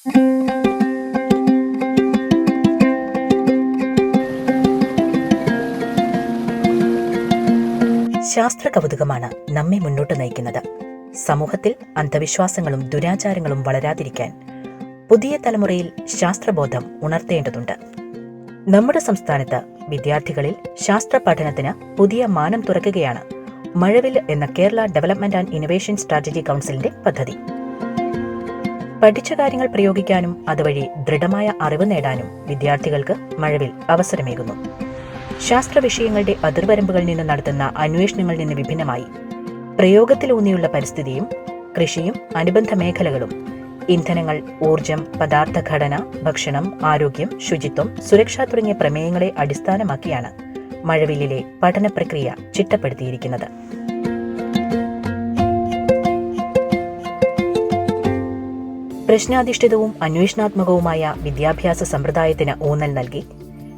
ശാസ്ത്ര കൗതുകമാണ് നമ്മെ മുന്നോട്ട് നയിക്കുന്നത്. സമൂഹത്തിൽ അന്ധവിശ്വാസങ്ങളും ദുരാചാരങ്ങളും വളരാതിരിക്കാൻ പുതിയ തലമുറയിൽ ശാസ്ത്രബോധം ഉണർത്തേണ്ടതുണ്ട്. നമ്മുടെ സംസ്ഥാനത്ത് വിദ്യാർത്ഥികളിൽ ശാസ്ത്ര പഠനത്തിന് പുതിയ മാനം തുറക്കുകയാണ് മഴവിൽ എന്ന Kerala development and innovation strategy കൗൺസിലിന്റെ പദ്ധതി. പഠിച്ച കാര്യങ്ങൾ പ്രയോഗിക്കാനും അതുവഴി ദൃഢമായ അറിവ് നേടാനും വിദ്യാർത്ഥികൾക്ക് മഴവിൽ അവസരമേകുന്നു. ശാസ്ത്ര വിഷയങ്ങളുടെ അതിർവരമ്പുകളിൽ നിന്ന് നടത്തുന്ന അന്വേഷണങ്ങളിൽ നിന്ന് വിഭിന്നമായി പ്രയോഗത്തിലൂന്നിയുള്ള പരിസ്ഥിതിയും കൃഷിയും അനുബന്ധ മേഖലകളും ഇന്ധനങ്ങൾ ഊർജം പദാർത്ഥഘടന ഭക്ഷണം ആരോഗ്യം ശുചിത്വം സുരക്ഷ തുടങ്ങിയ പ്രമേയങ്ങളെ അടിസ്ഥാനമാക്കിയാണ് മഴവില്ലിലെ പഠന പ്രക്രിയ ചിട്ടപ്പെടുത്തിയിരിക്കുന്നത്. പ്രശ്നാധിഷ്ഠിതവും അന്വേഷണാത്മകവുമായ വിദ്യാഭ്യാസ സമ്പ്രദായത്തിന് ഊന്നൽ നൽകി.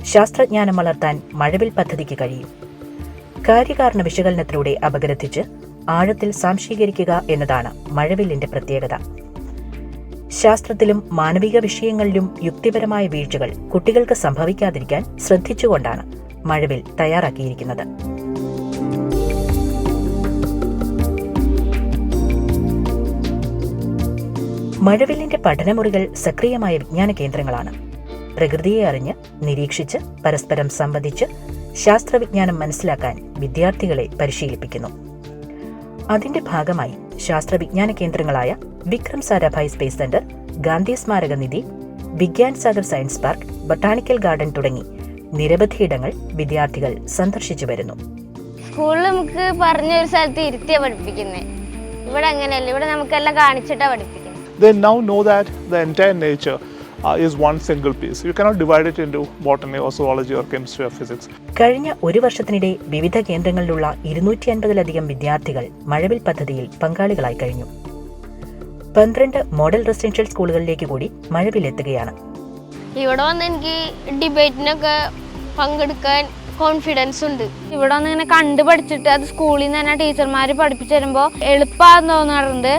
ശാസ്ത്രജ്ഞാനം വളർത്താൻ മഴവിൽ പദ്ധതിക്ക് കഴിയും. കാര്യകാരണ വിശകലനത്തിലൂടെ അപഗ്രഥിച്ച് ആഴത്തിൽ സാംശീകരിക്കുക എന്നതാണ് മഴവില്ലിന്റെ പ്രത്യേകത. ശാസ്ത്രത്തിലും മാനവിക വിഷയങ്ങളിലും യുക്തിപരമായ വീഴ്ചകൾ കുട്ടികൾക്ക് സംഭവിക്കാതിരിക്കാൻ ശ്രദ്ധിച്ചുകൊണ്ടാണ് മഴവിൽ തയ്യാറാക്കിയിരിക്കുന്നത്. മഴവില്ലിന്റെ പഠനമുറികൾ സക്രിയമായ വിജ്ഞാന കേന്ദ്രങ്ങളാണ്. പ്രകൃതിയെ അറിഞ്ഞ് നിരീക്ഷിച്ച് പരസ്പരം സംവദിച്ച് ശാസ്ത്രവിജ്ഞാനം മനസ്സിലാക്കാൻ വിദ്യാർത്ഥികളെ പരിശീലിപ്പിക്കുന്നു. അതിന്റെ ഭാഗമായി ശാസ്ത്രവിജ്ഞാന കേന്ദ്രങ്ങളായ Vikram Sarabhai space centre Gandhi Smaraka Nidhi Vigyan Sagar science park botanical garden തുടങ്ങി നിരവധിയിടങ്ങൾ വിദ്യാർത്ഥികൾ സന്ദർശിച്ചു വരുന്നു. സ്കൂളിൽ നമുക്ക് പറഞ്ഞൊരു സ്ഥലത്ത് ഇരുത്തിയാ പഠിപ്പിക്കുന്നത് ഇവിടെ അങ്ങനെയല്ല ഇവിടെ നമുക്കെല്ലാം കാണിച്ചിട്ടാ പഠിപ്പിക്കുന്നത് they now know that the entire nature uh, is one single piece. You cannot divide it into botany or zoology or chemistry or physics. കഴിഞ്ഞ ഒരു വർഷത്തിനിടെ വിവിധ കേന്ദ്രങ്ങളിലുള്ള ഇരുന്നൂറ്റി അൻപതിലധികം വിദ്യാർത്ഥികൾ മഴവിൽ പദ്ധതിയിൽ പങ്കാളികളായി കഴിഞ്ഞു പന്ത്രണ്ട് മോഡൽ റെസിഡൻഷ്യൽ സ്കൂളുകളിലേക്ക് കൂടി മഴവിൽ എത്തുകയാണ് ഇവിടെ വന്ന് എനിക്ക് ഡിബേറ്റിനൊക്കെ പങ്കെടുക്കാൻ കോൺഫിഡൻസ് ഉണ്ട് ഇവിടെ വന്ന് ഇങ്ങനെ കണ്ടു പഠിച്ചിട്ട് അത് സ്കൂളിൽ നിന്ന് തന്നെ ടീച്ചർമാർ പഠിപ്പിച്ചു തരുമ്പോൾ എളുപ്പമാണെന്ന് തോന്നാറുണ്ട്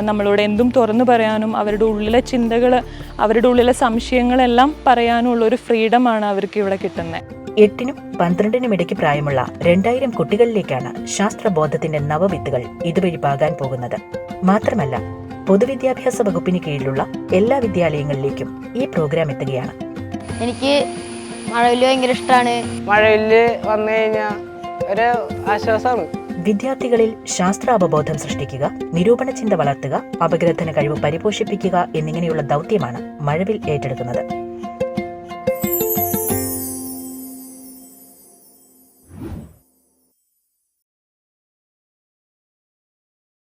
നമ്മളോട് എന്തും തുറന്നു പറയാനും അവരുടെ ഉള്ളിലെ ചിന്തകൾ അവരുടെ ഉള്ളിലെ സംശയങ്ങളെല്ലാം പറയാനുള്ള ഒരു ഫ്രീഡം ആണ് അവർക്ക് ഇവിടെ കിട്ടുന്നത് എട്ടിനും പന്ത്രണ്ടിനും ഇടയ്ക്ക് പ്രായമുള്ള രണ്ടായിരം കുട്ടികളിലേക്കാണ് ശാസ്ത്രബോധത്തിന്റെ നവവിത്തുകൾ ഇതുവഴി പാകാൻ പോകുന്നത്. മാത്രമല്ല പൊതുവിദ്യാഭ്യാസ വകുപ്പിന് കീഴിലുള്ള എല്ലാ വിദ്യാലയങ്ങളിലേക്കും ഈ പ്രോഗ്രാം എത്തുകയാണ്. എനിക്ക് മഴവിൽ ഭയങ്കര ഇഷ്ടമാണ് മഴവിൽ വന്നു കഴിഞ്ഞാൽ ഒരു ആശ്വാസമാണ്. വിദ്യാർത്ഥികളിൽ ശാസ്ത്രാവബോധം സൃഷ്ടിക്കുക നിരൂപണ ചിന്ത വളർത്തുക അപഗ്രഥന കഴിവ് പരിപോഷിപ്പിക്കുക എന്നിങ്ങനെയുള്ള ദൗത്യമാണ് മഴവിൽ ഏറ്റെടുക്കുന്നത്.